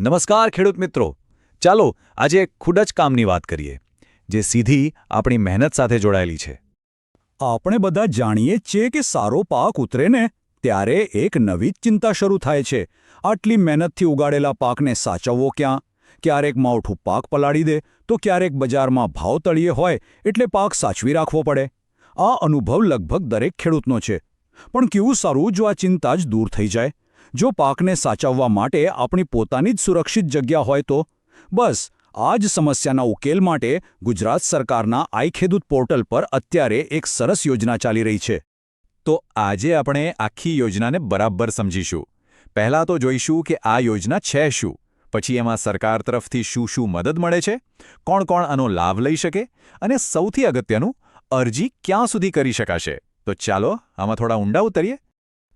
નમસ્કાર ખેડૂત મિત્રો. ચાલો આજે એક ખૂબ જ કામની વાત કરીએ, જે સીધી આપણી મહેનત સાથે જોડાયેલી છે. આપણે બધા જાણીએ છીએ કે સારો પાક ઉતરે ને ત્યારે એક નવી જ ચિંતા શરૂ થાય છે. આટલી મહેનતથી ઉગાડેલા પાકને સાચવવો ક્યાં? ક્યારેક માવઠું પાક પલાળી દે તો ક્યારેક બજારમાં ભાવ તળિયે હોય એટલે પાક સાચવી રાખવો પડે. આ અનુભવ લગભગ દરેક ખેડૂતનો છે. પણ કેવું સારું જો આ ચિંતા જ દૂર થઈ જાય? જો પાકને સાચવવા માટે આપણી પોતાની જ સુરક્ષિત જગ્યા હોય તો? બસ, આ જ સમસ્યાના ઉકેલ માટે ગુજરાત સરકારના આઈખેદૂત પોર્ટલ પર અત્યારે એક સરસ યોજના ચાલી રહી છે. તો આજે આપણે આખી યોજનાને બરાબર સમજીશું. પહેલાં તો જોઈશું કે આ યોજના છે શું? પછી એમાં સરકાર તરફથી શું શું મદદ મળે છે? કોણ કોણ આનો લાભ લઈ શકે? અને સૌથી અગત્યનું, અરજી ક્યાં સુધી કરી શકાશે? તો ચાલો, આમાં થોડા ઊંડા ઉતરીએ.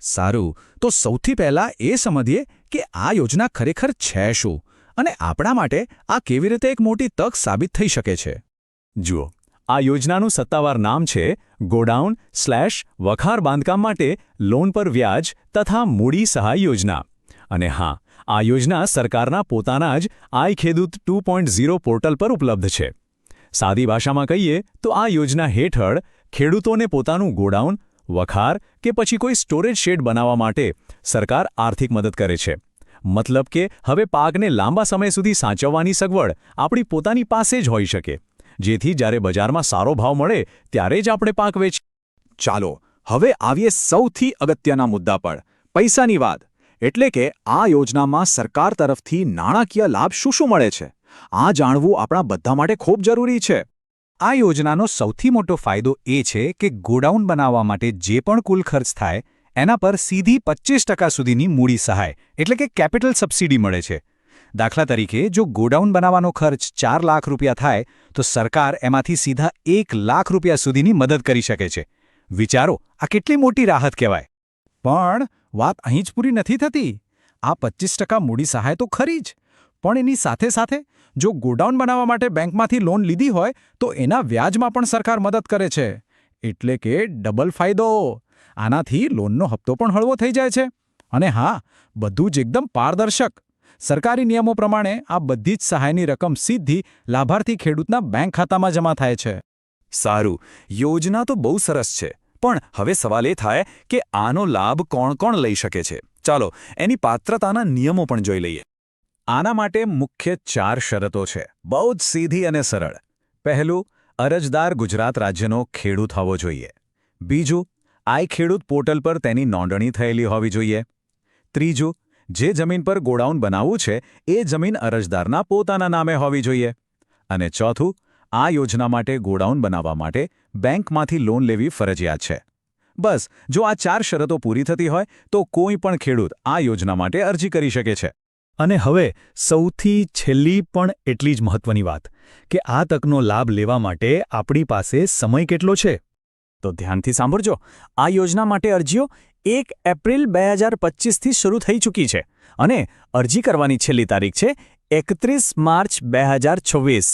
સારું, તો સૌથી પહેલા એ સમજીએ કે આ યોજના ખરેખર છે શું અને આપણા માટે આ કેવી રીતે એક મોટી તક સાબિત થઈ શકે છે. જુઓ, આ યોજનાનું સત્તાવાર નામ છે ગોડાઉન સ્લેશ વખાર બાંધકામ માટે લોન પર વ્યાજ તથા મૂડી સહાય યોજના. અને હા, આ યોજના સરકારના પોતાના જ આઈ ખેડૂત ટુ પોર્ટલ પર ઉપલબ્ધ છે. સાદી ભાષામાં કહીએ તો આ યોજના હેઠળ ખેડૂતોને પોતાનું ગોડાઉન વખાર કે પછી કોઈ સ્ટોરેજ શેડ બનાવવા માટે સરકાર આર્થિક મદદ કરે છે. મતલબ કે હવે પાકને લાંબા સમય સુધી સાચવવાની સગવડ આપણી પોતાની પાસે જ હોઈ શકે. જેથી જ્યારે બજારમાં સારો ભાવ મળે ત્યારે જ આપણે પાક વેચ ચાલો, હવે આવીએ સૌથી અગત્યના મુદ્દા પર. પૈસાની વાત. એટલે કે આ યોજનામાં સરકાર તરફથી નાણાકીય લાભ શું શું મળે છે? આ જાણવું આપણા બધા માટે ખૂબ જરૂરી છે. આ યોજનાનો સૌથી મોટો ફાયદો એ છે કે ગોડાઉન બનાવવા માટે જે પણ કુલ ખર્ચ થાય, એના પર સીધી પચીસ સુધીની મૂડી સહાય, એટલે કે કેપિટલ સબસિડી મળે છે. દાખલા તરીકે, જો ગોડાઉન બનાવવાનો ખર્ચ ચાર લાખ રૂપિયા થાય, તો સરકાર એમાંથી સીધા એક લાખ રૂપિયા સુધીની મદદ કરી શકે છે. વિચારો, આ કેટલી મોટી રાહત કહેવાય. પણ વાત અહીં જ પૂરી નથી થતી. આ પચીસ મૂડી સહાય તો ખરી જ. પણ એની સાથે સાથે જો ગોડાઉન બનાવવા માટે બેંકમાંથી લોન લીધી હોય તો એના વ્યાજમાં પણ સરકાર મદદ કરે છે. એટલે કે ડબલ ફાયદો. આનાથી લોનનો હપ્તો પણ હળવો થઈ જાય છે. અને હા, બધું જ એકદમ પારદર્શક. સરકારી નિયમો પ્રમાણે આ બધી જ સહાયની રકમ સીધી લાભાર્થી ખેડૂતના બેંક ખાતામાં જમા થાય છે. સારું. યોજના તો બહુ સરસ છે. પણ હવે સવાલ એ થાય કે આનો લાભ કોણ કોણ લઈ શકે છે? ચાલો, એની પાત્રતાના નિયમો પણ જોઈ લઈએ. આના માટે મુખ્ય ચાર શરતો છે. બહુ જ સીધી અને સરળ. પહેલું, અરજદાર ગુજરાત રાજ્યનો ખેડૂત હોવો જોઈએ. બીજું, આઈ ખેડૂત પોર્ટલ પર તેની નોંધણી થયેલી હોવી જોઈએ. ત્રીજું, જે જમીન પર ગોડાઉન બનાવવું છે, એ જમીન અરજદારના પોતાના નામે હોવી જોઈએ. અને ચોથું, આ યોજના માટે ગોડાઉન બનાવવા માટે બેંકમાંથી લોન લેવી ફરજિયાત છે. બસ, જો આ ચાર શરતો પૂરી થતી હોય, તો કોઈ પણ ખેડૂત આ યોજના માટે અરજી કરી શકે છે. અને હવે સૌથી છેલ્લી પણ એટલી જ મહત્વની વાત, કે આ તકનો લાભ લેવા માટે આપણી પાસે સમય કેટલો છે? તો ધ્યાનથી સાંભળજો, આ યોજના માટે અરજીઓ એક એપ્રિલ બે હજાર પચીસથી શરૂ થઈ ચૂકી છે અને અરજી કરવાની છેલ્લી તારીખ છે એકત્રીસ માર્ચ બે હજાર છવ્વીસ.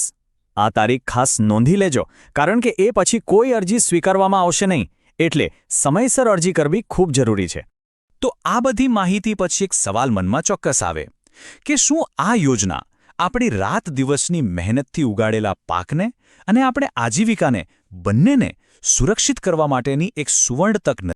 આ તારીખ ખાસ નોંધી લેજો, કારણ કે એ પછી કોઈ અરજી સ્વીકારવામાં આવશે નહીં, એટલે સમયસર અરજી કરવી ખૂબ જરૂરી છે. તો આ બધી માહિતી પછી એક સવાલ મનમાં ચોક્કસ આવે. કે શું આ યોજના આપણી રાત દિવસની મહેનતથી ઉગાડેલા પાકને અને આપણે આજીવિકાને બંનેને સુરક્ષિત કરવા માટેની એક સુવર્ણ તક